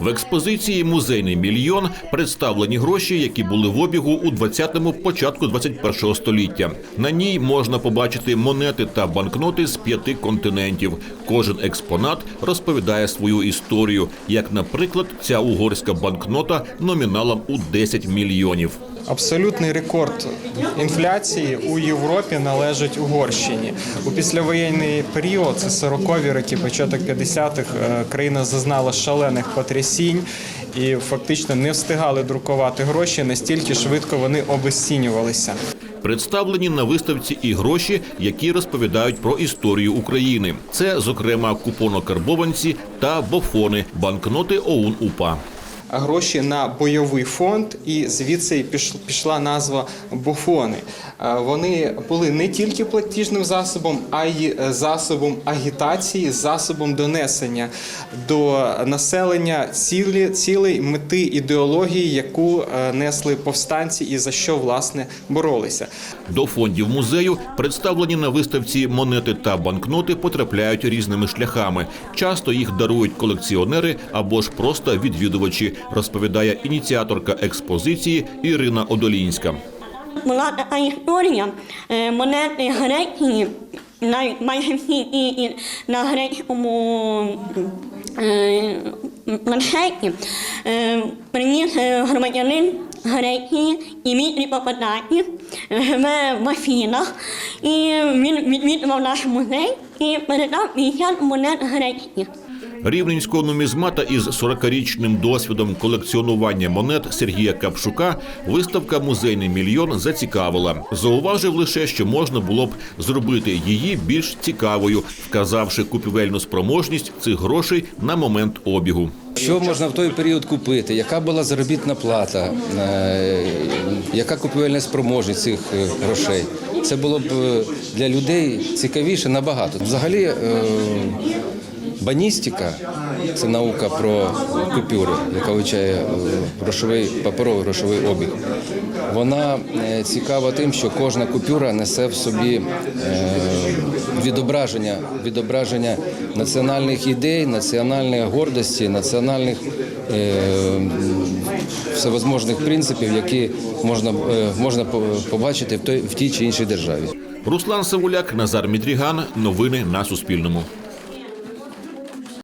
В експозиції Музейний мільйон представлені гроші, які були в обігу у 20-му, початку 21-го століття. На ній можна побачити монети та банкноти з п'яти континентів. Кожен експонат розповідає свою історію, як, наприклад, ця угорська банкнота номіналом у 10 мільйонів. Абсолютний рекорд інфляції у Європі належить Угорщині. У післявоєнний період, це 40-ві роки, початок 50-х, е, країна зазнала шалених потрясінь і фактично не встигали друкувати гроші настільки швидко вони обесцінювалися. Представлені на виставці і гроші, які розповідають про історію України. Це, зокрема, купонокарбованці та бофони, банкноти ОУН УПА. Гроші на бойовий фонд, і звідси пішла назва буфони. Е, Вони були не тільки платіжним засобом, а й е, засобом агітації, засобом донесення до населення цілі, цілей мети ідеології, яку е, несли повстанці і за що власне боролися. До фондів музею представлені на виставці монети та банкноти потрапляють різними шляхами. Часто їх дарують колекціонери або ж просто відвідувачі, розповідає ініціаторка експозиції Ірина Одолінська. Була така історія е, монети Греції, навіть майже всі і, і на грецькому планшеті е, приніс е, громадянин Греції Дмитрій Пападакis, Афінах, і він відвідував наш музей і передав 50 монет грецьких. Рівненського нумізмата із 40-річним досвідом колекціонування монет Сергія Капшука виставка Музейний мільйон зацікавила. Зауважив лише, що можна було б зробити її більш цікавою, вказавши купівельну спроможність цих грошей на момент обігу. Що можна в той період купити? Яка була заробітна плата? Е, Яка купівельна спроможність цих е, грошей? Це було б е, для людей цікавіше набагато. Взагалі, баністика це наука про купюри, яка вивчає е, грошовий паперовий грошовий обіг. Вона е, цікава тим, що кожна купюра несе в собі е, відображення, відображення національних ідей, національної гордості, національних всевозможних принципів, які можна, можна побачити в той в тій чи іншій державі. Руслан Савуляк, Назар Мідріган. Новини на Суспільному.